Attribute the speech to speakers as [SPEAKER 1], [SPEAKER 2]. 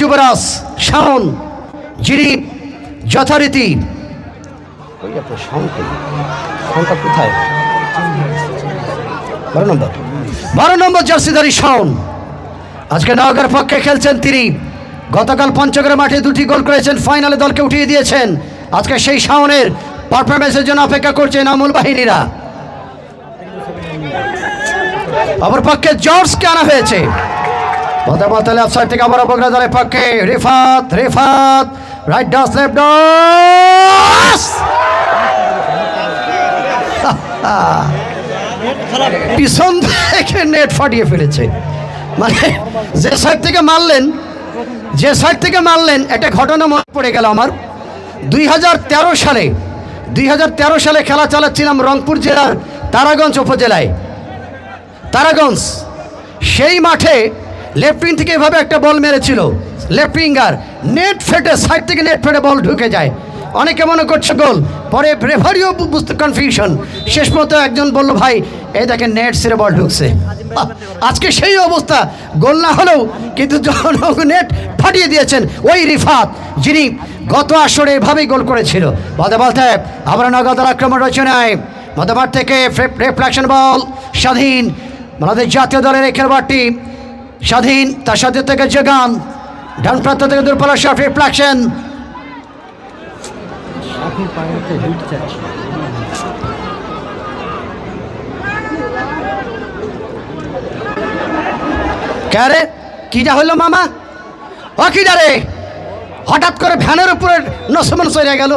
[SPEAKER 1] যুবরাজ শাওন যিনি যথারীতি কোথায়? বারো নম্বর। বারো নম্বর জার্সিধারী শাওন। আজকে নওগাঁর পক্ষে খেলছেন তিনি। গতকাল পঞ্চগড় মাঠে দুটি গোল করেছেন ফাইনালে দলকে উঠিয়ে দিয়েছেন। আজকে সেই শাওনের পারফরমেন্সের জন্য অপেক্ষা করছেন আমুল বাহিনীরা। অপর পক্ষে জর্জকে আনা হয়েছে। বলতে লেফট সাইড থেকে আবার অপগ্রা দলের পক্ষে। Rifat Rifat right dash left dash পিছন থেকে নেট ফাটিয়ে ফেলেছে। মানে যে সাইড থেকে মারলেন, যে সাইড থেকে মারলেন, একটা ঘটনা মনে পড়ে গেল আমার। দুই হাজার তেরো সালে, দুই হাজার তেরো সালে খেলা চালাচ্ছিলাম রংপুর জেলার তারাগঞ্জ উপজেলায়। তারাগঞ্জ, সেই মাঠে লেফট উইং থেকে এভাবে একটা বল মেরেছিল। লেফট উইঙ্গার নেট ফেটে সাইড থেকে নেট ফেটে বল ঢুকে যায়। অনেকে মনে করছে গোল পরে রেফারিও বুঝতে কনফিউশন শেষ মতো একজন বলল, ভাই, এই দেখেন নেট সেরে বল ঢুকছে। আজকে সেই অবস্থা। গোল না হলেও কিন্তু যখন নেট ফাটিয়ে দিয়েছেন ওই রিফাত, যিনি গত আসরে এভাবেই গোল করেছিল। বলতে বলতে আমরা নগদ আক্রমণ রচনায় মধ্যমাঠ থেকে রিফ্লেকশন বল স্বাধীন। আমাদের জাতীয় দলের এই খেলোয়াড়টি স্বাধীন তার সাথে থেকে যোগান ডান প্রান্ত থেকে দূরপাল্লা শট রিফ্লেকশন ক্যারে কিটা হইল মামা? ও কিটা রে? হঠাৎ করে ভ্যানের উপরে নসমন চলে গেল।